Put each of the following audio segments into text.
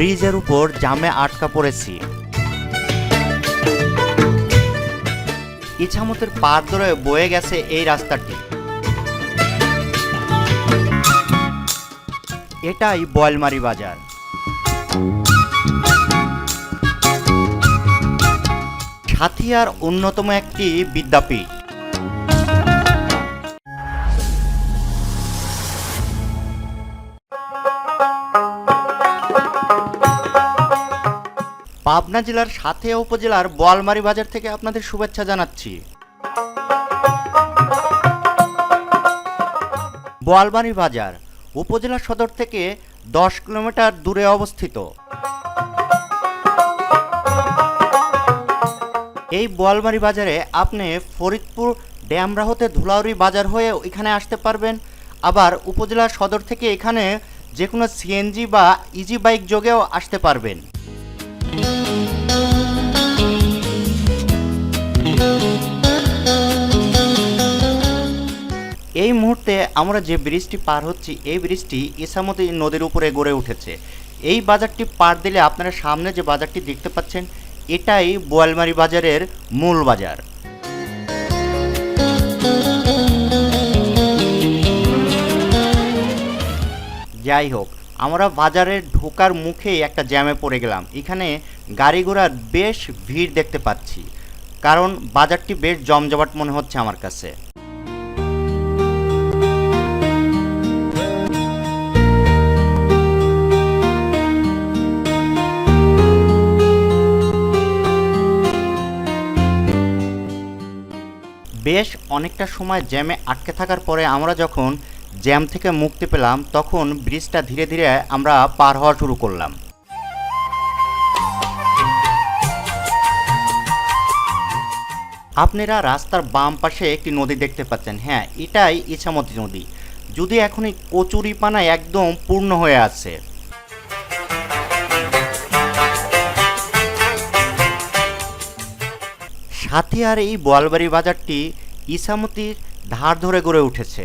ব্রিজের উপর জামে আটকা পড়েছি। ইছামতের পার ধরে বয়ে গেছে এই রাস্তাটি। এটাই বয়লমারি বাজার। সাথিয়ার অন্যতম একটি বিদ্যাপীঠ। পাবনা জেলার সাথিয়া উপজেলার বোয়ালমারি বাজার থেকে আপনাদের শুভেচ্ছা জানাচ্ছি। বোয়ালমারি বাজার, উপজেলা সদর থেকে দশ কিলোমিটার দূরে অবস্থিত। এই বোয়ালমারি বাজারে আপনি ফরিদপুর ড্যামরা হতে ধুলাউরি বাজার হয়ে এখানে আসতে পারবেন। আবার উপজেলা সদর থেকে এখানে যে কোনো সিএনজি বা ইজি বাইক যোগেও আসতে পারবেন। এই মুহূর্তে আমরা যে ব্রিজটি পার হচ্ছি, এই ব্রিজটি ইসামতি নদীর উপরে গড়ে উঠেছে। এই বাজারটি পার দিলে আপনারা সামনে যে বাজারটি দেখতে পাচ্ছেন, এটাই বোয়ালমারি বাজারের মূল বাজার। যাই হোক আমরা বাজারে ঢোকার মুখেই একটা জ্যামে পড়ে গেলাম। এখানে গাড়ি ঘোড়ার বেশ ভিড় দেখতে পাচ্ছি। কারণ বাজারটি বেশ জমজমাট মনে হচ্ছে আমার কাছে। বেশ অনেকটা সময় জ্যামে আটকে থাকার পরে আমরা যখন জ্যাম থেকে মুক্তি পেলাম, তখন ব্রিজটা ধীরে ধীরে আমরা পার হওয়া শুরু করলাম। আপনারা রাস্তার বাম পাশে একটি নদী দেখতে পাচ্ছেন। হ্যাঁ এটাই ইছামতি নদী। যদি এখন এই কচুরিপানা একদম পূর্ণ হয়ে আছে। সাথে আর এই বোয়ালবাড়ি বাজারটি ইসামতির ধার ধরে গড়ে উঠেছে।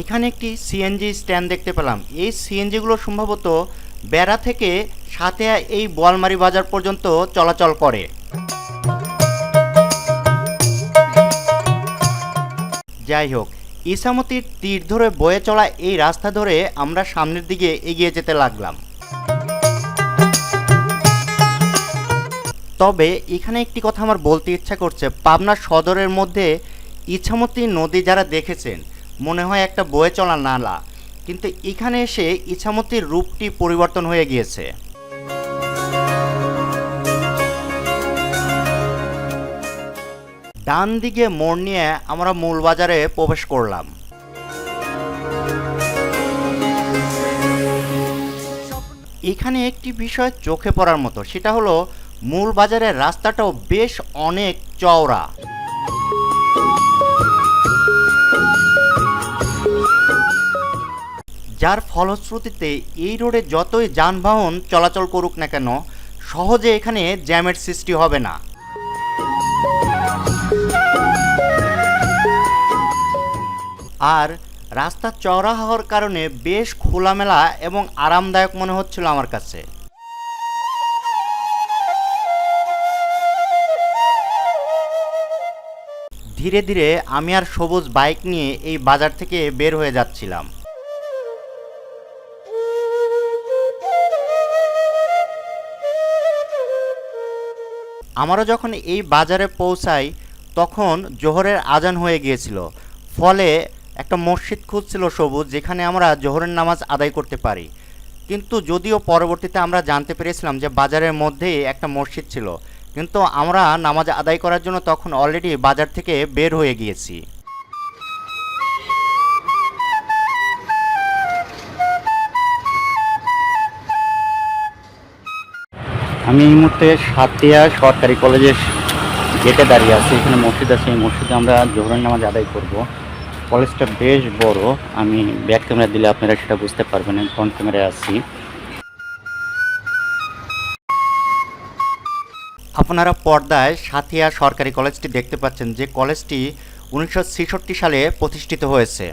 এখানে একটি সিএনজি স্ট্যান্ড দেখতে পেলাম। এই সিএনজিগুলো সম্ভবত বেড়া থেকে সাথে এই বোয়ালমারি বাজার পর্যন্ত চলাচল করে। যাই হোক, ইসামতির তীর ধরে বয়ে চলা এই রাস্তা ধরে আমরা সামনের দিকে এগিয়ে যেতে লাগলাম। তবে এখানে একটি কথা আমার বলতে ইচ্ছা করছে। পাবনা সদরের মধ্যে ইছামতি নদী যারা দেখেছেন মনে হয় একটা বয়ে চলা নালা। কিন্তু এখানে এসে ইছামতির রূপটি পরিবর্তন হয়ে গিয়েছে। ডান দিকে মোড় নিয়ে আমরা মূল বাজারে প্রবেশ করলাম। এখানে একটি বিষয় চোখে পড়ার মতো, সেটা হলো মূল বাজারের রাস্তাটাও বেশ অনেক চওড়া। যার ফলশ্রুতিতে এই রোডে যতই যানবাহন চলাচল করুক না কেন, সহজে এখানে জ্যামের সৃষ্টি হবে না। আর রাস্তা চওড়া হওয়ার কারণে বেশ খোলামেলা এবং আরামদায়ক মনে হচ্ছিল আমার কাছে। ধীরে ধীরে আমি আর সবুজ বাইক নিয়ে এই বাজার থেকে বের হয়ে যাচ্ছিলাম। আমারও যখন এই বাজারে পৌঁছাই, তখন জোহরের আজান হয়ে গিয়েছিল। ফলে একটা মসজিদ খুঁজছিল সবুজ, যেখানে আমরা জোহরের নামাজ আদায় করতে পারি। কিন্তু যদিও পরবর্তীতে আমরা জানতে পেরেছিলাম যে বাজারের মধ্যেই একটা মসজিদ ছিল, কিন্তু আমরা নামাজ আদায় করার জন্য তখন অলরেডি বাজার থেকে বের হয়ে গিয়েছি। আমি এই মুহূর্তে সাতিয়া সরকারি কলেজের গেটে দাঁড়িয়ে আছি। এখানে মসজিদ আছে। এই মসজিদে আমরা জোহরের নামাজ আদায় করব। কলেজটা বেশ বড়। আমি ব্যাক ক্যামেরা দিলে আপনারা সেটা বুঝতে পারবেন। আমি ফ্রন্ট ক্যামেরায় আছি। আপনারা পর্দায় সাথিয়া সরকারি কলেজটি দেখতে পাচ্ছেন যে কলেজটি উনিশশো ছেষট্টি সালে প্রতিষ্ঠিত হয়েছে।